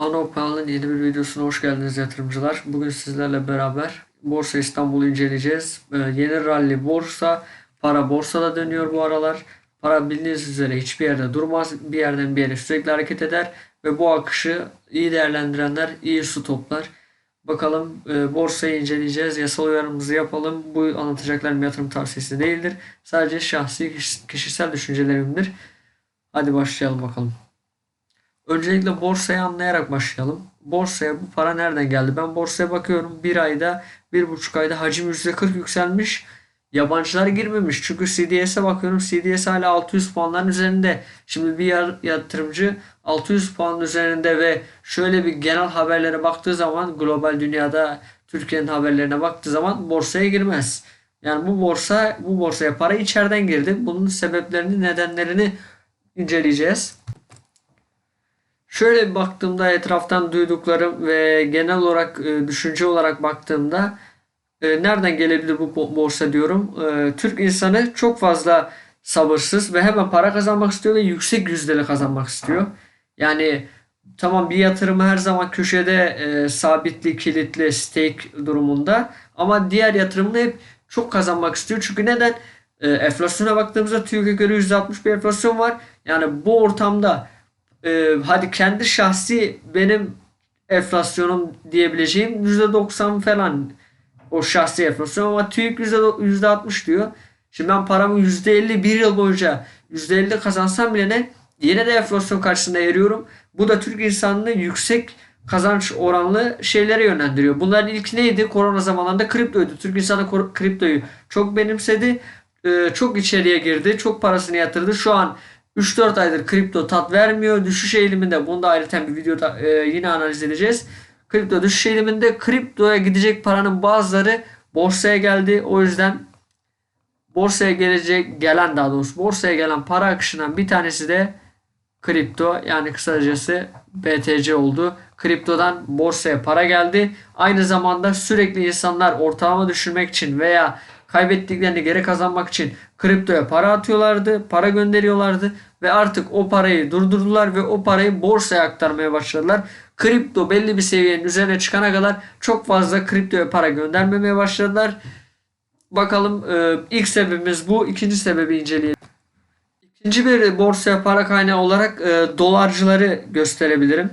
Anopal'ın yeni bir videosuna hoş geldiniz yatırımcılar. Bugün sizlerle beraber Borsa İstanbul'u inceleyeceğiz. Ee, yeni rally borsa, para borsada dönüyor bu aralar. Para bildiğiniz üzere hiçbir yerde durmaz. Bir yerden bir yere sürekli hareket eder. Ve bu akışı iyi değerlendirenler iyi su toplar. Bakalım e, borsayı inceleyeceğiz. Yasal uyarımızı yapalım. Bu anlatacaklarım yatırım tavsiyesi değildir. Sadece şahsi kiş- kişisel düşüncelerimdir. Hadi başlayalım bakalım. Öncelikle borsayı anlayarak başlayalım. Borsaya bu para nereden geldi? Ben borsaya bakıyorum. Bir ayda, bir buçuk ayda hacim %40 yükselmiş. Yabancılar girmemiş. Çünkü CDS'e bakıyorum. CDS hala 600 puanların üzerinde. Şimdi bir yatırımcı 600 puanın üzerinde ve şöyle bir genel haberlere baktığı zaman global dünyada Türkiye'nin haberlerine baktığı zaman borsaya girmez. Yani bu borsa bu borsaya para içeriden girdi. Bunun sebeplerini, nedenlerini inceleyeceğiz. Şöyle bir baktığımda etraftan duyduklarım ve genel olarak e, düşünce olarak baktığımda e, nereden gelebilir bu bo- borsa diyorum. E, Türk insanı çok fazla sabırsız ve hemen para kazanmak istiyor ve yüksek yüzdeli kazanmak istiyor. Yani tamam bir yatırımı her zaman köşede sabitli, kilitli, stake durumunda ama diğer yatırımını hep çok kazanmak istiyor. Çünkü neden? E, enflasyona baktığımızda TÜİK'e göre %60 bir enflasyon var. Yani bu ortamda e, hadi kendi şahsi benim enflasyonum diyebileceğim %90 falan o şahsi enflasyon ama TÜİK %, %60 diyor. Şimdi ben paramı %50 bir yıl boyunca %50 kazansam bile ne? Yine de enflasyon karşısında eriyorum. Bu da Türk insanını yüksek kazanç oranlı şeylere yönlendiriyor. Bunların ilk neydi? Korona zamanlarında kriptoydu. Türk insanı kriptoyu çok benimsedi. Ee, çok içeriye girdi. Çok parasını yatırdı. Şu an 3-4 aydır kripto tat vermiyor. Düşüş eğiliminde bunu da ayrıca bir videoda e, yine analiz edeceğiz. Kripto düşüş eğiliminde kriptoya gidecek paranın bazıları borsaya geldi. O yüzden borsaya gelecek gelen daha doğrusu borsaya gelen para akışından bir tanesi de kripto yani kısacası BTC oldu. Kriptodan borsaya para geldi. Aynı zamanda sürekli insanlar ortalama düşürmek için veya kaybettiklerini geri kazanmak için kriptoya para atıyorlardı, para gönderiyorlardı ve artık o parayı durdurdular ve o parayı borsaya aktarmaya başladılar. Kripto belli bir seviyenin üzerine çıkana kadar çok fazla kriptoya para göndermemeye başladılar. Bakalım e, ilk sebebimiz bu. İkinci sebebi inceleyelim. İkinci bir borsaya para kaynağı olarak e, dolarcıları gösterebilirim.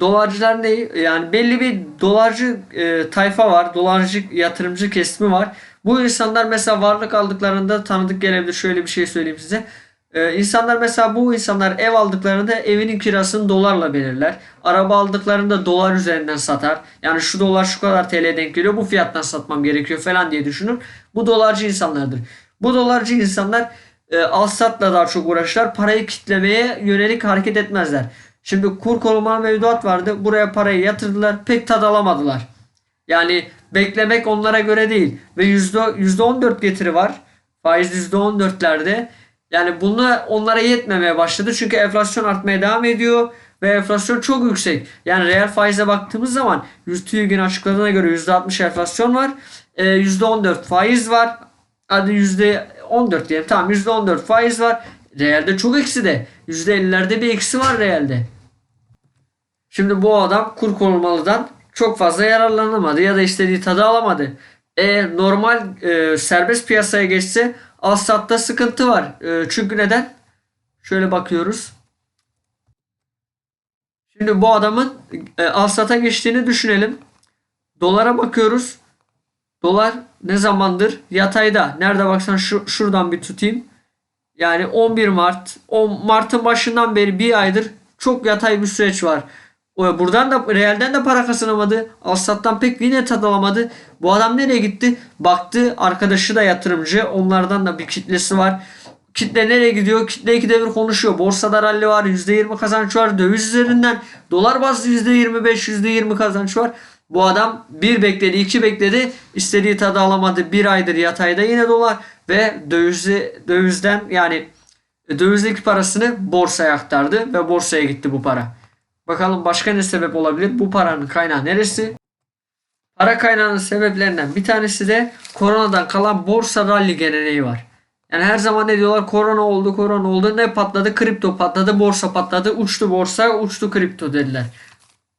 Dolarcılar ne? Yani belli bir dolarcı e, tayfa var. Dolarcı yatırımcı kesimi var. Bu insanlar mesela varlık aldıklarında tanıdık gelebilir. Şöyle bir şey söyleyeyim size. E, insanlar mesela bu insanlar ev aldıklarında evinin kirasını dolarla belirler. Araba aldıklarında dolar üzerinden satar. Yani şu dolar şu kadar TL denk geliyor. Bu fiyattan satmam gerekiyor falan diye düşünür. Bu dolarcı insanlardır. Bu dolarcı insanlar e, al-satla daha çok uğraşırlar. Parayı kitlemeye yönelik hareket etmezler. Şimdi kur koruma mevduat vardı. Buraya parayı yatırdılar. Pek tad alamadılar. Yani beklemek onlara göre değil. Ve yüzde, yüzde 14 getiri var. Faiz yüzde 14'lerde. Yani bunlar onlara yetmemeye başladı. Çünkü enflasyon artmaya devam ediyor. Ve enflasyon çok yüksek. Yani reel faize baktığımız zaman TÜİK'in açıkladığına göre %60 enflasyon var. Ee, %14 faiz var. Hadi %14 diyelim. Tamam %14 faiz var. Reelde çok eksi de. %50'lerde bir eksi var reelde. Şimdi bu adam kur korumalıdan çok fazla yararlanamadı ya da istediği tadı alamadı. E, normal e, serbest piyasaya geçse alsatta sıkıntı var. E, çünkü neden? Şöyle bakıyoruz. Şimdi bu adamın e, alsata geçtiğini düşünelim. Dolara bakıyoruz. Dolar ne zamandır yatayda. Nerede baksan şu, şuradan bir tutayım. Yani 11 Mart, 10 Mart'ın başından beri bir aydır çok yatay bir süreç var. Buradan da realden de para kazanamadı. Alsat'tan pek yine tad alamadı. Bu adam nereye gitti? Baktı arkadaşı da yatırımcı. Onlardan da bir kitlesi var. Kitle nereye gidiyor? Kitle iki devir konuşuyor. Borsada rally var. %20 kazanç var. Döviz üzerinden dolar bazlı %25, %20 kazanç var. Bu adam bir bekledi, iki bekledi. istediği tadı alamadı. Bir aydır yatayda yine dolar ve dövizi dövizden yani dövizdeki parasını borsaya aktardı ve borsaya gitti bu para. Bakalım başka ne sebep olabilir? Bu paranın kaynağı neresi? Para kaynağının sebeplerinden bir tanesi de koronadan kalan borsa rally geleneği var. Yani her zaman ne diyorlar? Korona oldu, korona oldu. Ne patladı? Kripto patladı, borsa patladı. Uçtu borsa, uçtu kripto dediler.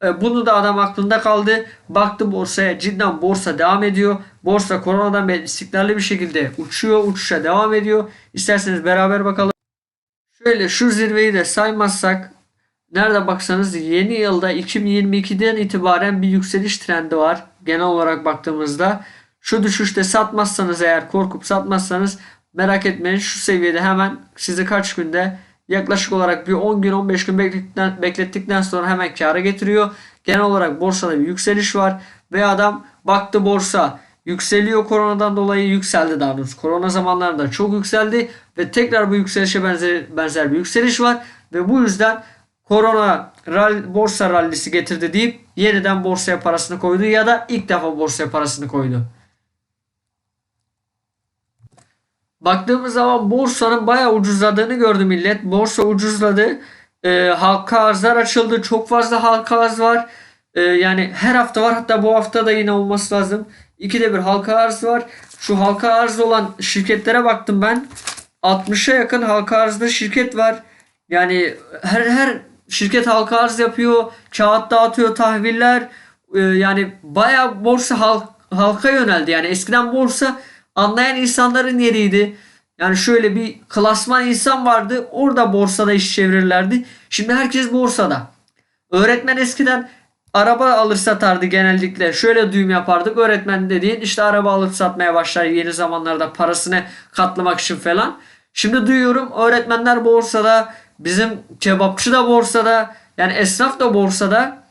E, Bunu da adam aklında kaldı. Baktı borsaya cidden borsa devam ediyor. Borsa koronadan beri istikrarlı bir şekilde uçuyor. Uçuşa devam ediyor. İsterseniz beraber bakalım. Şöyle şu zirveyi de saymazsak nerede baksanız yeni yılda 2022'den itibaren bir yükseliş trendi var. Genel olarak baktığımızda şu düşüşte satmazsanız eğer korkup satmazsanız merak etmeyin şu seviyede hemen sizi kaç günde yaklaşık olarak bir 10 gün 15 gün beklettikten, beklettikten sonra hemen kâra getiriyor. Genel olarak borsada bir yükseliş var ve adam baktı borsa yükseliyor koronadan dolayı yükseldi daha doğrusu. Korona zamanlarında çok yükseldi ve tekrar bu yükselişe benzer, benzer bir yükseliş var ve bu yüzden korona ral, borsa rallisi getirdi deyip yeniden borsaya parasını koydu ya da ilk defa borsaya parasını koydu. Baktığımız zaman borsanın bayağı ucuzladığını gördü millet. Borsa ucuzladı. Ee, halka arzlar açıldı. Çok fazla halka arz var. Ee, yani her hafta var. Hatta bu hafta da yine olması lazım. İkide bir halka arz var. Şu halka arz olan şirketlere baktım ben. 60'a yakın halka arzda şirket var. Yani her her şirket halka arz yapıyor. Kağıt dağıtıyor, tahviller. Ee, yani bayağı borsa halk, halka yöneldi. Yani eskiden borsa anlayan insanların yeriydi. Yani şöyle bir klasman insan vardı. Orada borsada iş çevirirlerdi. Şimdi herkes borsada. Öğretmen eskiden araba alır satardı genellikle. Şöyle düğüm yapardık. Öğretmen dediğin işte araba alıp satmaya başlar yeni zamanlarda parasını katlamak için falan. Şimdi duyuyorum öğretmenler borsada, bizim kebapçı da borsada, yani esnaf da borsada.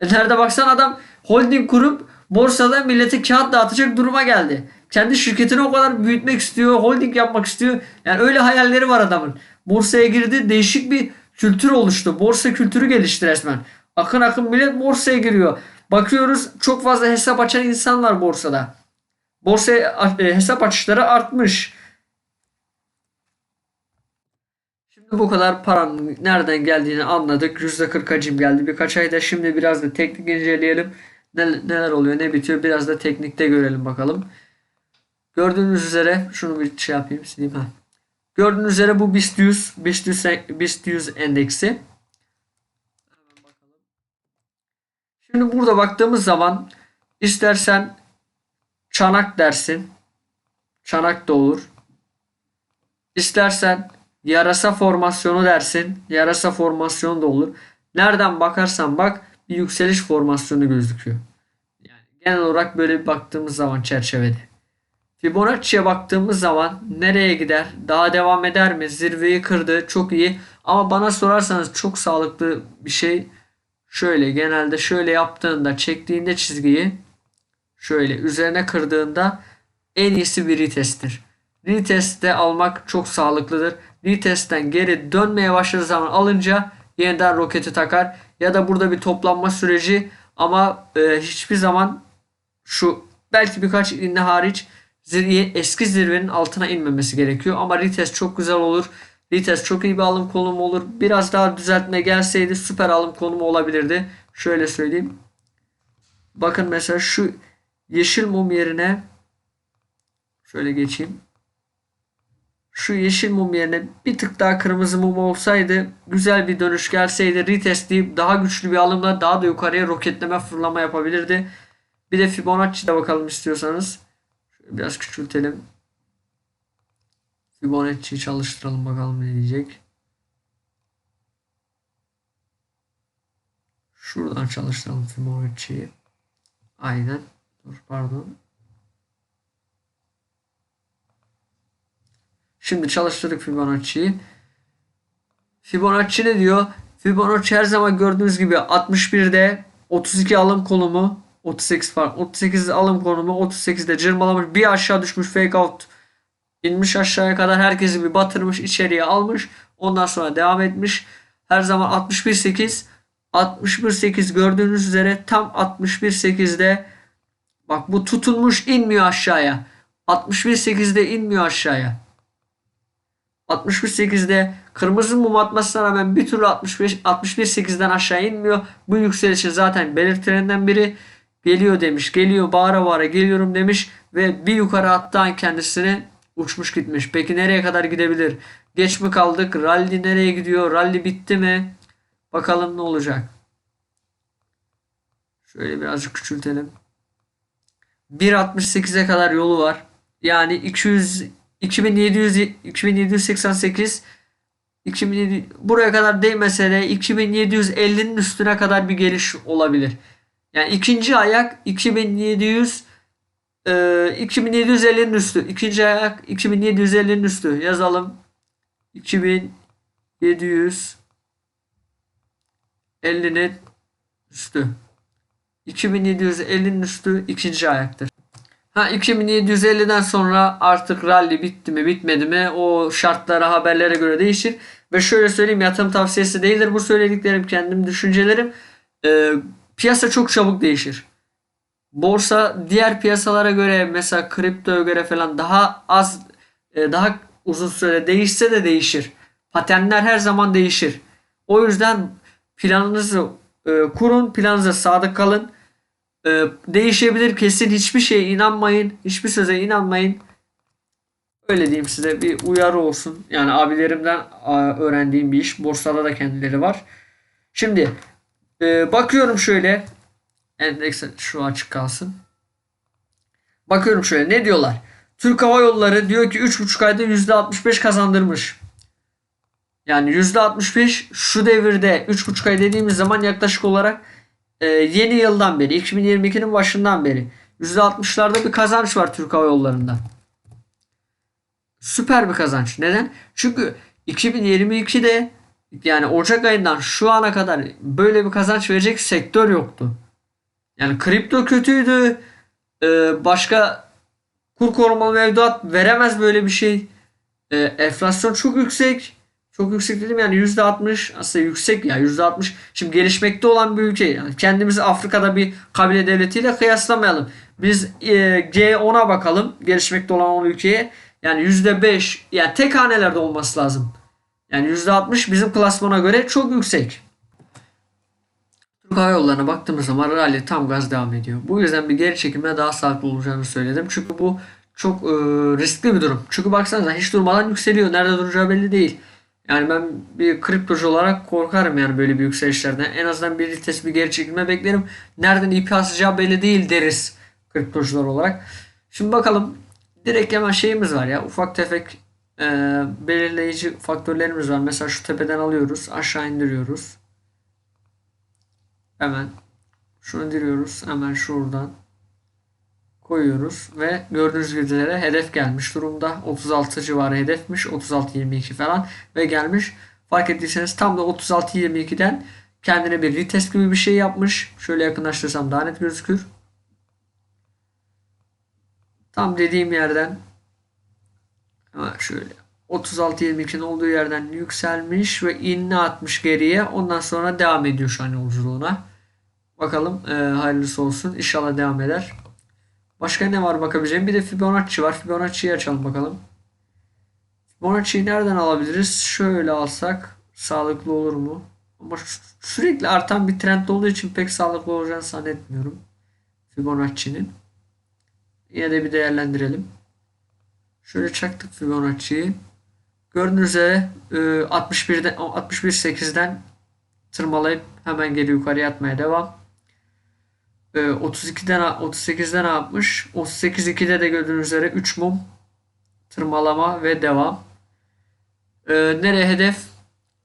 E nerede baksan adam holding kurup borsada millete kağıt dağıtacak duruma geldi. Kendi şirketini o kadar büyütmek istiyor, holding yapmak istiyor. Yani öyle hayalleri var adamın. Borsaya girdi, değişik bir kültür oluştu. Borsa kültürü gelişti resmen. Akın akın millet borsaya giriyor. Bakıyoruz çok fazla hesap açan insan var borsada. Borsaya e, hesap açışları artmış. Şimdi bu kadar paranın nereden geldiğini anladık. %40 hacim geldi birkaç ayda. Şimdi biraz da teknik inceleyelim. Ne- Neler oluyor ne bitiyor biraz da teknikte görelim bakalım. Gördüğünüz üzere şunu bir şey yapayım sileyim ha. Gördüğünüz üzere bu BIST 100 BIST 100, BIST 100 endeksi. Şimdi burada baktığımız zaman istersen çanak dersin. Çanak da olur. İstersen yarasa formasyonu dersin. Yarasa formasyonu da olur. Nereden bakarsan bak bir yükseliş formasyonu gözüküyor. Yani genel olarak böyle bir baktığımız zaman çerçevede. Fibonacci'ye baktığımız zaman nereye gider? Daha devam eder mi? Zirveyi kırdı. Çok iyi. Ama bana sorarsanız çok sağlıklı bir şey. Şöyle genelde şöyle yaptığında çektiğinde çizgiyi şöyle üzerine kırdığında en iyisi bir retest'tir. Retest'te almak çok sağlıklıdır. Retest'ten geri dönmeye başladığı zaman alınca yeniden roketi takar. Ya da burada bir toplanma süreci ama e, hiçbir zaman şu belki birkaç inne hariç zirve, eski zirvenin altına inmemesi gerekiyor. Ama retest çok güzel olur. Retest çok iyi bir alım konumu olur. Biraz daha düzeltme gelseydi süper alım konumu olabilirdi. Şöyle söyleyeyim. Bakın mesela şu yeşil mum yerine şöyle geçeyim. Şu yeşil mum yerine bir tık daha kırmızı mum olsaydı güzel bir dönüş gelseydi retest deyip daha güçlü bir alımla daha da yukarıya roketleme fırlama yapabilirdi. Bir de Fibonacci'de bakalım istiyorsanız. Şöyle biraz küçültelim. Fibonacci'yi çalıştıralım bakalım ne diyecek. Şuradan çalıştıralım Fibonacci'yi. Aynen. Dur pardon. Şimdi çalıştırdık Fibonacci'yi. Fibonacci ne diyor? Fibonacci her zaman gördüğünüz gibi 61'de 32 alım konumu 38 pardon 38 alım konumu 38'de cırmalamış bir aşağı düşmüş fake out inmiş aşağıya kadar herkesi bir batırmış içeriye almış ondan sonra devam etmiş her zaman 61.8 61.8 gördüğünüz üzere tam 61.8'de bak bu tutulmuş inmiyor aşağıya 61.8'de inmiyor aşağıya 61.8'de kırmızı mum atmasına rağmen bir türlü 65 61.8'den aşağı inmiyor. Bu yükselişin zaten belirtilerinden biri geliyor demiş. Geliyor bağıra bağıra geliyorum demiş ve bir yukarı attan kendisini uçmuş gitmiş. Peki nereye kadar gidebilir? Geç mi kaldık? Rally nereye gidiyor? Rally bitti mi? Bakalım ne olacak? Şöyle birazcık küçültelim. 1.68'e kadar yolu var. Yani 200 2700 2788 2700 buraya kadar değmese de 2750'nin üstüne kadar bir geliş olabilir. Yani ikinci ayak 2700 e, 2750'nin üstü. İkinci ayak 2750'nin üstü. Yazalım. 2750'nin üstü. 2750'nin üstü ikinci ayaktır. Ha 2750'den sonra artık rally bitti mi bitmedi mi o şartlara haberlere göre değişir. Ve şöyle söyleyeyim yatırım tavsiyesi değildir bu söylediklerim kendim düşüncelerim. Ee, piyasa çok çabuk değişir. Borsa diğer piyasalara göre mesela kriptoya göre falan daha az e, daha uzun süre değişse de değişir. Paternler her zaman değişir. O yüzden planınızı e, kurun, planınıza sadık kalın. E, değişebilir kesin hiçbir şeye inanmayın. Hiçbir söze inanmayın. Öyle diyeyim size bir uyarı olsun. Yani abilerimden öğrendiğim bir iş. Borsada da kendileri var. Şimdi e, bakıyorum şöyle. Endeks şu açık kalsın. Bakıyorum şöyle ne diyorlar? Türk Hava Yolları diyor ki 3,5 ayda %65 kazandırmış. Yani %65 şu devirde 3,5 ay dediğimiz zaman yaklaşık olarak e, yeni yıldan beri 2022'nin başından beri %60'larda bir kazanç var Türk Hava Yolları'nda. Süper bir kazanç. Neden? Çünkü 2022'de yani Ocak ayından şu ana kadar böyle bir kazanç verecek sektör yoktu. Yani kripto kötüydü. Ee, başka kur korumalı mevduat veremez böyle bir şey. Ee, enflasyon çok yüksek. Çok yüksek dedim yani %60 aslında yüksek ya %60. Şimdi gelişmekte olan bir ülke. Yani kendimizi Afrika'da bir kabile devletiyle kıyaslamayalım. Biz e, G10'a bakalım gelişmekte olan 10 ülkeye. Yani %5 yani tek hanelerde olması lazım. Yani %60 bizim klasmana göre çok yüksek. Türk Hava Yolları'na baktığımız zaman rally tam gaz devam ediyor. Bu yüzden bir geri çekilme daha sağlıklı olacağını söyledim. Çünkü bu çok e, riskli bir durum. Çünkü baksanıza hiç durmadan yükseliyor. Nerede duracağı belli değil. Yani ben bir kriptocu olarak korkarım yani böyle bir yükselişlerden. En azından bir vites bir geri çekilme beklerim. Nereden ip asacağı belli değil deriz kriptocular olarak. Şimdi bakalım direkt hemen şeyimiz var ya ufak tefek e, belirleyici faktörlerimiz var. Mesela şu tepeden alıyoruz aşağı indiriyoruz. Hemen şunu indiriyoruz. Hemen şuradan koyuyoruz ve gördüğünüz üzere hedef gelmiş durumda. 36 civarı hedefmiş. 36-22 falan ve gelmiş. Fark ettiyseniz tam da 36-22'den kendine bir retest gibi bir şey yapmış. Şöyle yakınlaştırsam daha net gözükür. Tam dediğim yerden şöyle 36-22'nin olduğu yerden yükselmiş ve inne atmış geriye. Ondan sonra devam ediyor şu an yolculuğuna. Bakalım e, hayırlısı olsun. İnşallah devam eder. Başka ne var bakabileceğim? Bir de Fibonacci var. Fibonacci'yi açalım bakalım. Fibonacci'yi nereden alabiliriz? Şöyle alsak sağlıklı olur mu? Ama sürekli artan bir trend olduğu için pek sağlıklı olacağını zannetmiyorum. Fibonacci'nin. Yine de bir değerlendirelim. Şöyle çaktık Fibonacci'yi. Gördüğünüz üzere 61'den 61.8'den tırmalayıp hemen geri yukarı yatmaya devam. 32'den 38'den ne yapmış? 38.2'de de gördüğünüz üzere 3 mum tırmalama ve devam. Ee, nereye hedef?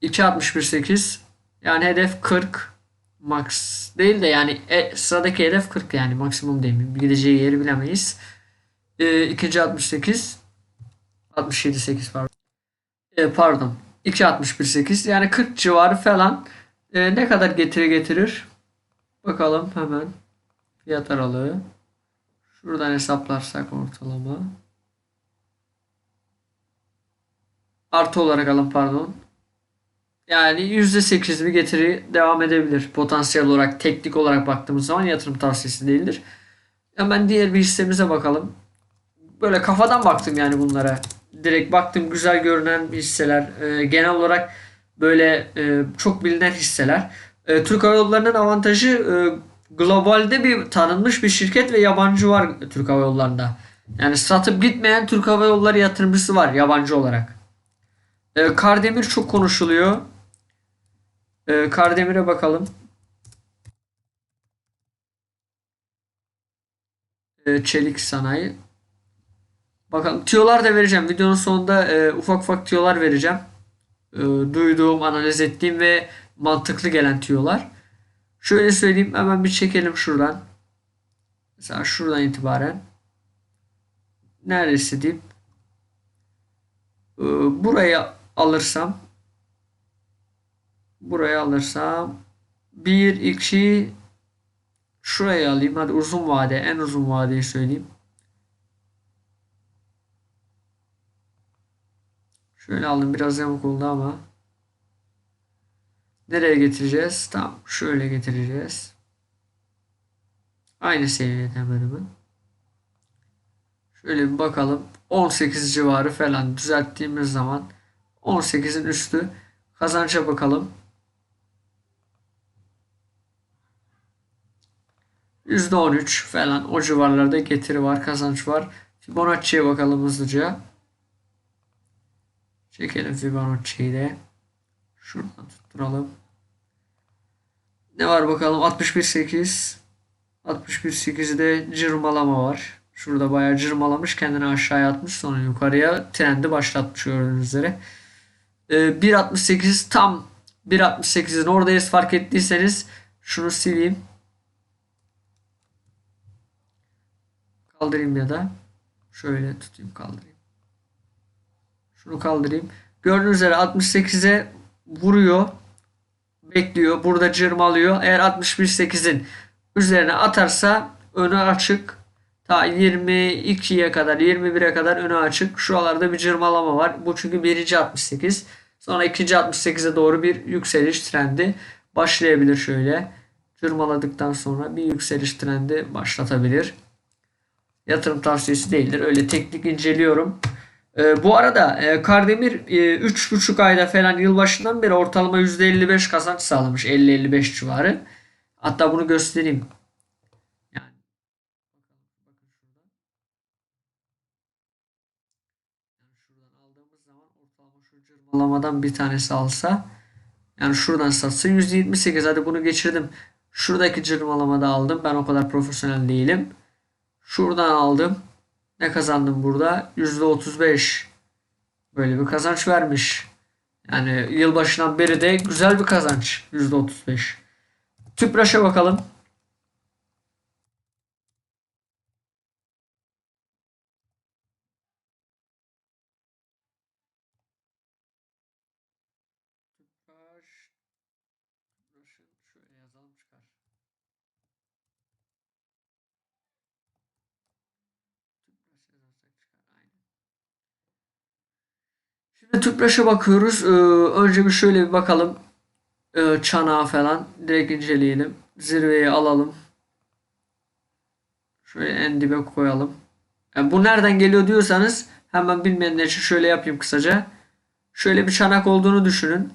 2.61.8 yani hedef 40 max değil de yani e, sıradaki hedef 40 yani maksimum değil mi? Gideceği yeri bilemeyiz. Ee, ikinci 68 67.8 pardon. Ee, pardon. 2.61.8 yani 40 civarı falan ee, ne kadar getiri getirir? Bakalım hemen. Fiyat aralığı. Şuradan hesaplarsak ortalama. Artı olarak alın pardon. Yani %8 bir getiri devam edebilir. Potansiyel olarak, teknik olarak baktığımız zaman yatırım tavsiyesi değildir. Hemen diğer bir hissemize bakalım. Böyle kafadan baktım yani bunlara. Direkt baktım güzel görünen hisseler. E, genel olarak böyle e, çok bilinen hisseler. E, Türk Hava Yolları'nın avantajı e, globalde bir tanınmış bir şirket ve yabancı var Türk Hava Yolları'nda. Yani satıp gitmeyen Türk Hava Yolları yatırımcısı var yabancı olarak. E, Kardemir çok konuşuluyor. E, Kardemir'e bakalım. e, çelik sanayi. Bakalım tiyolar da vereceğim. Videonun sonunda e, ufak ufak tiyolar vereceğim. E, duyduğum, analiz ettiğim ve mantıklı gelen tiyolar. Şöyle söyleyeyim hemen bir çekelim şuradan. Mesela şuradan itibaren. Neresi deyip e, buraya alırsam buraya alırsam 1 2 şuraya alayım. Hadi uzun vade en uzun vadeyi söyleyeyim. Şöyle aldım biraz yamuk oldu ama. Nereye getireceğiz? Tamam şöyle getireceğiz. Aynı seviyede hemen hemen. Şöyle bir bakalım. 18 civarı falan düzelttiğimiz zaman 18'in üstü kazança bakalım. %13 falan o civarlarda getiri var, kazanç var. Fibonacci'ye bakalım hızlıca. Çekelim Fibonacci'yi de. Şuradan tutturalım. Ne var bakalım? 61.8 61.8'de cırmalama var. Şurada bayağı cırmalamış. Kendini aşağıya atmış. Sonra yukarıya trendi başlatmış gördüğünüz üzere. Ee, 1.68 tam 1.68'in oradayız fark ettiyseniz şunu sileyim. Kaldırayım ya da şöyle tutayım kaldırayım. Şunu kaldırayım. Gördüğünüz üzere 68'e vuruyor. Bekliyor. Burada cırmalıyor. Eğer 61.8'in üzerine atarsa önü açık. Ta 22'ye kadar 21'e kadar önü açık. Şuralarda bir cırmalama var. Bu çünkü birinci 68. Sonra ikinci 68'e doğru bir yükseliş trendi başlayabilir şöyle. Cırmaladıktan sonra bir yükseliş trendi başlatabilir. Yatırım tavsiyesi değildir. Öyle teknik inceliyorum. Ee, bu arada e, Kardemir e, 3,5 ayda falan yılbaşından beri ortalama %55 kazanç sağlamış. 50-55 civarı. Hatta bunu göstereyim. Yani cırmalamadan bir tanesi alsa yani şuradan satsa 178 hadi bunu geçirdim. Şuradaki cırmalamada aldım. Ben o kadar profesyonel değilim. Şuradan aldım. Ne kazandım burada? %35. Böyle bir kazanç vermiş. Yani yılbaşından beri de güzel bir kazanç. %35. Tüpraş'a bakalım. Tüpraş. Tüpraş'ın şöyle yazalım çıkar. Tüpraş yazarsak çıkar. Aynen. Şimdi Tüpraş'a bakıyoruz. Ee, önce bir şöyle bir bakalım. Ee, çanağı falan. Direkt inceleyelim. Zirveyi alalım. Şöyle en dibe koyalım. Yani bu nereden geliyor diyorsanız hemen bilmeyenler için şöyle yapayım kısaca. Şöyle bir çanak olduğunu düşünün.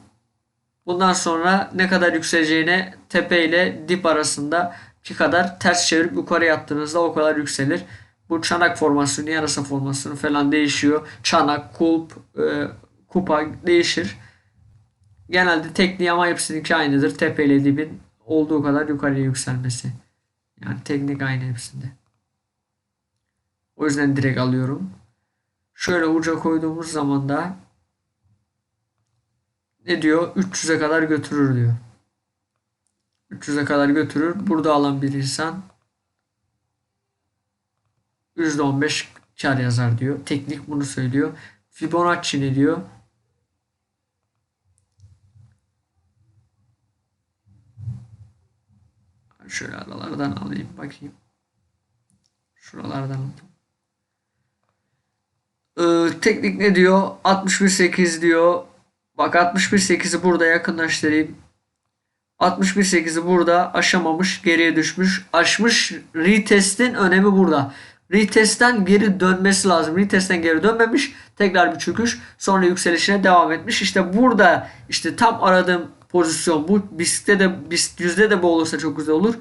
Bundan sonra ne kadar yükseleceğine tepe ile dip arasında ki kadar ters çevirip yukarı attığınızda o kadar yükselir. Bu çanak formasyonu, yarasa formasyonu falan değişiyor. Çanak, kulp, e, kupa değişir. Genelde tekniği ama hepsininki aynıdır. Tepe ile dibin olduğu kadar yukarıya yükselmesi. Yani teknik aynı hepsinde. O yüzden direkt alıyorum. Şöyle uca koyduğumuz zaman da ne diyor? 300'e kadar götürür diyor. 300'e kadar götürür. Burada alan bir insan %15 kar yazar diyor. Teknik bunu söylüyor. Fibonacci ne diyor? Şöyle aralardan alayım bakayım. Şuralardan. Ee, teknik ne diyor? 61.8 diyor. Bak 61.8'i burada yakınlaştırayım. 61.8'i burada aşamamış, geriye düşmüş. Aşmış retest'in önemi burada. Retest'ten geri dönmesi lazım. Retest'ten geri dönmemiş. Tekrar bir çöküş. Sonra yükselişine devam etmiş. İşte burada işte tam aradığım pozisyon bu. BIST'te de BIST yüzde de bu olursa çok güzel olur.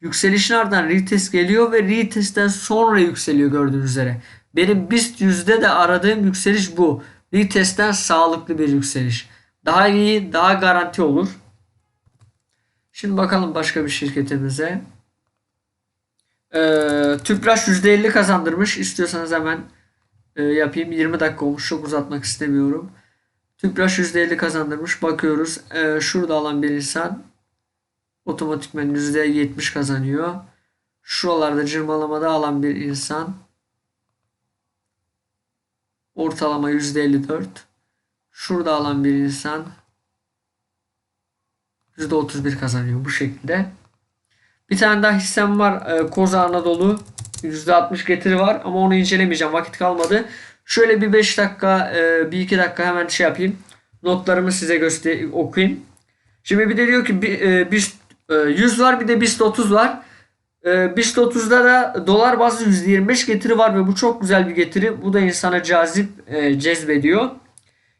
Yükselişin ardından retest geliyor ve retest'ten sonra yükseliyor gördüğünüz üzere. Benim BIST yüzde de aradığım yükseliş bu. Retest'ten sağlıklı bir yükseliş. Daha iyi, daha garanti olur. Şimdi bakalım başka bir şirketimize. Ee, Tüpraş %50 kazandırmış. İstiyorsanız hemen e, yapayım. 20 dakika olmuş. Çok uzatmak istemiyorum. Tüpraş %50 kazandırmış. Bakıyoruz. Ee, şurada alan bir insan otomatikman %70 kazanıyor. Şuralarda cırmalamada alan bir insan ortalama %54. Şurada alan bir insan %31 kazanıyor bu şekilde. Bir tane daha hissem var. E, Koza Anadolu. %60 getiri var ama onu incelemeyeceğim. Vakit kalmadı. Şöyle bir 5 dakika, e, bir 2 dakika hemen şey yapayım. Notlarımı size göster okuyayım. Şimdi bir de diyor ki bir, e, BIST, e, 100 var bir de BIST 30 var. E, BIST 30'da da dolar bazlı %25 getiri var ve bu çok güzel bir getiri. Bu da insana cazip e, cezbediyor.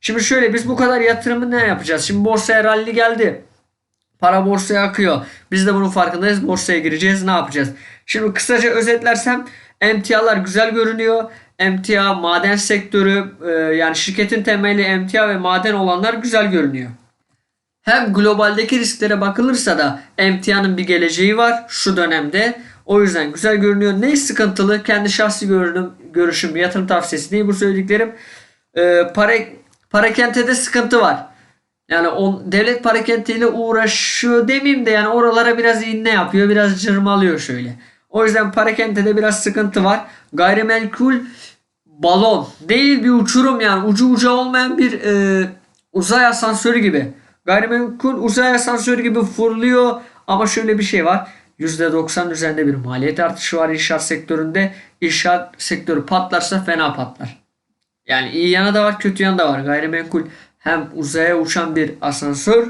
Şimdi şöyle biz bu kadar yatırımı ne yapacağız? Şimdi borsaya rally geldi. Para borsaya akıyor. Biz de bunun farkındayız. Borsaya gireceğiz. Ne yapacağız? Şimdi kısaca özetlersem emtialar güzel görünüyor. Emtia, maden sektörü e, yani şirketin temeli emtia ve maden olanlar güzel görünüyor. Hem globaldeki risklere bakılırsa da emtianın bir geleceği var şu dönemde. O yüzden güzel görünüyor. Ne sıkıntılı? Kendi şahsi görünüm, görüşüm, yatırım tavsiyesi değil bu söylediklerim. E, para, parakentede sıkıntı var. Yani on, devlet parakentiyle uğraşıyor demeyeyim de yani oralara biraz inne yapıyor. Biraz cırmalıyor şöyle. O yüzden parakente de biraz sıkıntı var. Gayrimenkul balon değil bir uçurum yani ucu ucu olmayan bir e, uzay asansörü gibi. Gayrimenkul uzay asansörü gibi fırlıyor ama şöyle bir şey var. %90 üzerinde bir maliyet artışı var inşaat sektöründe. İnşaat sektörü patlarsa fena patlar. Yani iyi yanı da var kötü yanı da var. Gayrimenkul hem uzaya uçan bir asansör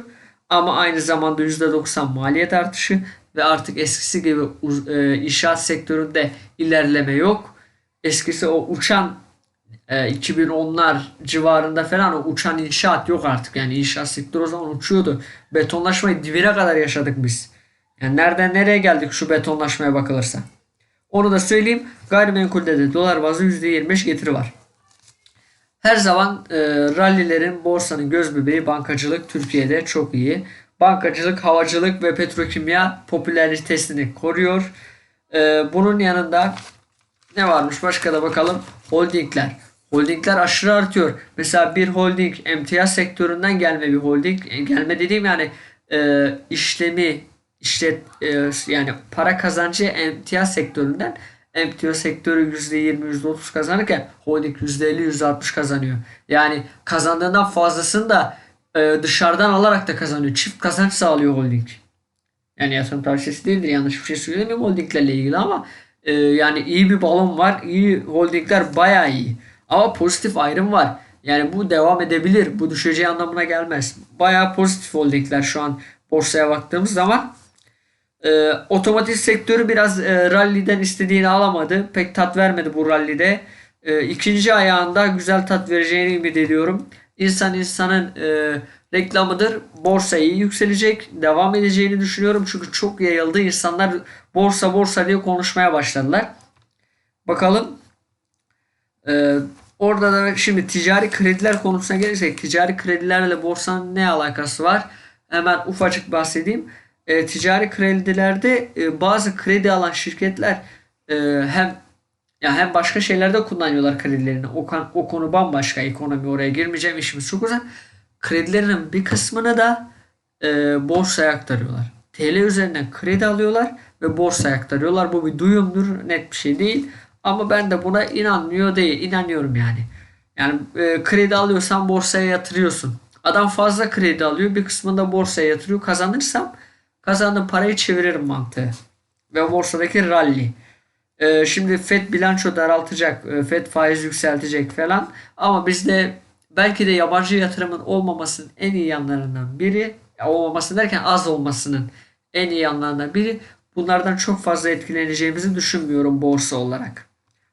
ama aynı zamanda %90 maliyet artışı ve artık eskisi gibi e, inşaat sektöründe ilerleme yok. Eskisi o uçan e, 2010'lar civarında falan o uçan inşaat yok artık. Yani inşaat sektörü o zaman uçuyordu. Betonlaşmayı divire kadar yaşadık biz. Yani nereden nereye geldik şu betonlaşmaya bakılırsa. Onu da söyleyeyim. Gayrimenkulde de dolar bazı %25 getiri var. Her zaman e, rallilerin borsanın göz bebeği bankacılık Türkiye'de çok iyi. Bankacılık, havacılık ve petrokimya popülaritesini koruyor. E, bunun yanında ne varmış başka da bakalım. Holdingler. Holdingler aşırı artıyor. Mesela bir holding emtia sektöründen gelme bir holding. E, gelme dediğim yani e, işlemi işlet e, yani para kazancı emtia sektöründen emtia sektörü %20 %30 kazanırken holding %50 %60 kazanıyor. Yani kazandığından fazlasını da e, dışarıdan alarak da kazanıyor. Çift kazanç sağlıyor holding. Yani yatırım tavsiyesi değildir. Yanlış bir şey söylemiyorum holdinglerle ilgili ama e, yani iyi bir balon var. İyi holdingler bayağı iyi. Ama pozitif ayrım var. Yani bu devam edebilir. Bu düşeceği anlamına gelmez. Bayağı pozitif holdingler şu an borsaya baktığımız zaman. E, otomotiv sektörü biraz e, ralliden istediğini alamadı. Pek tat vermedi bu rallide. E, ikinci ayağında güzel tat vereceğini ümit ediyorum. İnsan insanın e, reklamıdır. Borsa iyi yükselecek. Devam edeceğini düşünüyorum. Çünkü çok yayıldı. İnsanlar borsa borsa diye konuşmaya başladılar. Bakalım. E, orada da şimdi ticari krediler konusuna gelirsek ticari kredilerle borsanın ne alakası var? Hemen ufacık bahsedeyim e, ticari kredilerde e, bazı kredi alan şirketler e, hem ya hem başka şeylerde kullanıyorlar kredilerini. O, o konu bambaşka ekonomi oraya girmeyeceğim işimiz çok uzun. Kredilerinin bir kısmını da e, borsaya aktarıyorlar. TL üzerinden kredi alıyorlar ve borsaya aktarıyorlar. Bu bir duyumdur, net bir şey değil. Ama ben de buna inanmıyor değil, inanıyorum yani. Yani e, kredi alıyorsan borsaya yatırıyorsun. Adam fazla kredi alıyor, bir kısmını da borsaya yatırıyor. Kazanırsam Kazandığım parayı çeviririm mantığı. Ve borsadaki rally. Ee, şimdi FED bilanço daraltacak. E, FED faiz yükseltecek falan. Ama bizde belki de yabancı yatırımın olmamasının en iyi yanlarından biri olmaması derken az olmasının en iyi yanlarından biri bunlardan çok fazla etkileneceğimizi düşünmüyorum borsa olarak.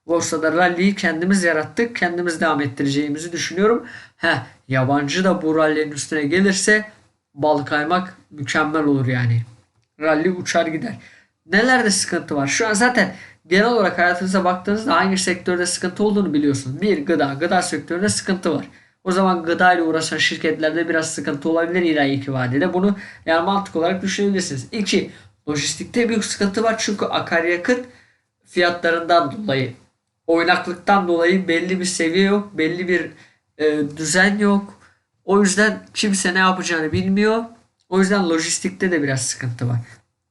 Borsada rally'yi kendimiz yarattık. Kendimiz devam ettireceğimizi düşünüyorum. Heh, yabancı da bu rally'nin üstüne gelirse bal kaymak mükemmel olur yani. Rally uçar gider. Nelerde sıkıntı var? Şu an zaten genel olarak hayatınıza baktığınızda hangi sektörde sıkıntı olduğunu biliyorsun. Bir gıda. Gıda sektöründe sıkıntı var. O zaman gıda ile uğraşan şirketlerde biraz sıkıntı olabilir ileriki vadede. Bunu yani mantık olarak düşünebilirsiniz. İki, lojistikte büyük sıkıntı var çünkü akaryakıt fiyatlarından dolayı, oynaklıktan dolayı belli bir seviye yok, belli bir e, düzen yok. O yüzden kimse ne yapacağını bilmiyor. O yüzden lojistikte de biraz sıkıntı var.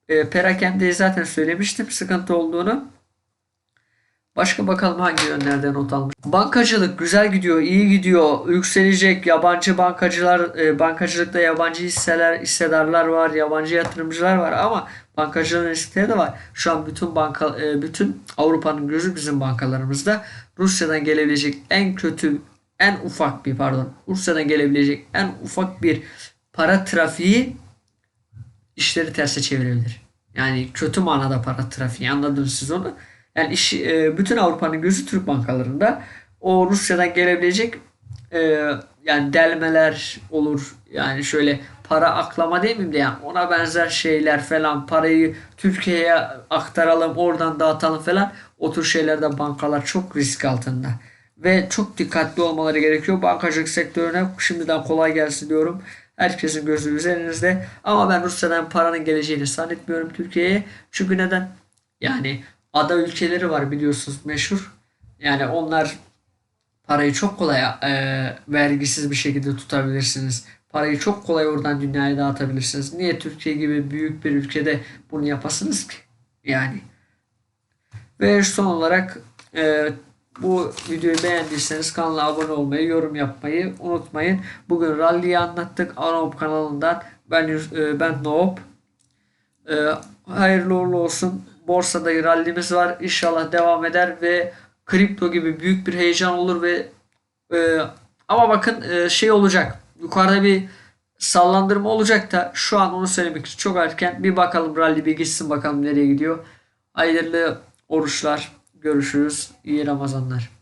E, Perakende'yi zaten söylemiştim sıkıntı olduğunu. Başka bakalım hangi yönlerden not almış. Bankacılık güzel gidiyor, iyi gidiyor, yükselecek. Yabancı bankacılar, e, bankacılıkta yabancı hisseler, hissedarlar var, yabancı yatırımcılar var ama bankacılığın riskleri de var. Şu an bütün banka, e, bütün Avrupa'nın gözü bizim bankalarımızda. Rusya'dan gelebilecek en kötü, en ufak bir pardon, Rusya'dan gelebilecek en ufak bir para trafiği işleri terse çevirebilir. Yani kötü manada para trafiği anladınız siz onu. Yani iş, e, bütün Avrupa'nın gözü Türk bankalarında. O Rusya'dan gelebilecek e, yani delmeler olur. Yani şöyle para aklama değil mi de yani ona benzer şeyler falan parayı Türkiye'ye aktaralım oradan dağıtalım falan o tür şeylerde bankalar çok risk altında. Ve çok dikkatli olmaları gerekiyor. Bankacılık sektörüne şimdiden kolay gelsin diyorum. Herkesin gözü üzerinizde. Ama ben Rusya'dan paranın geleceğini zannetmiyorum Türkiye'ye. Çünkü neden? Yani ada ülkeleri var biliyorsunuz meşhur. Yani onlar parayı çok kolay e, vergisiz bir şekilde tutabilirsiniz. Parayı çok kolay oradan dünyaya dağıtabilirsiniz. Niye Türkiye gibi büyük bir ülkede bunu yapasınız ki? Yani. Ve son olarak e, bu videoyu beğendiyseniz kanala abone olmayı, yorum yapmayı unutmayın. Bugün rally'yi anlattık. Anop kanalından. Ben e, ben Noop. E, hayırlı uğurlu olsun. Borsada rallimiz var. İnşallah devam eder ve kripto gibi büyük bir heyecan olur ve e, ama bakın e, şey olacak. Yukarıda bir sallandırma olacak da şu an onu söylemek için çok erken. Bir bakalım rally bir gitsin bakalım nereye gidiyor. Hayırlı oruçlar. Görüşürüz. İyi Ramazanlar.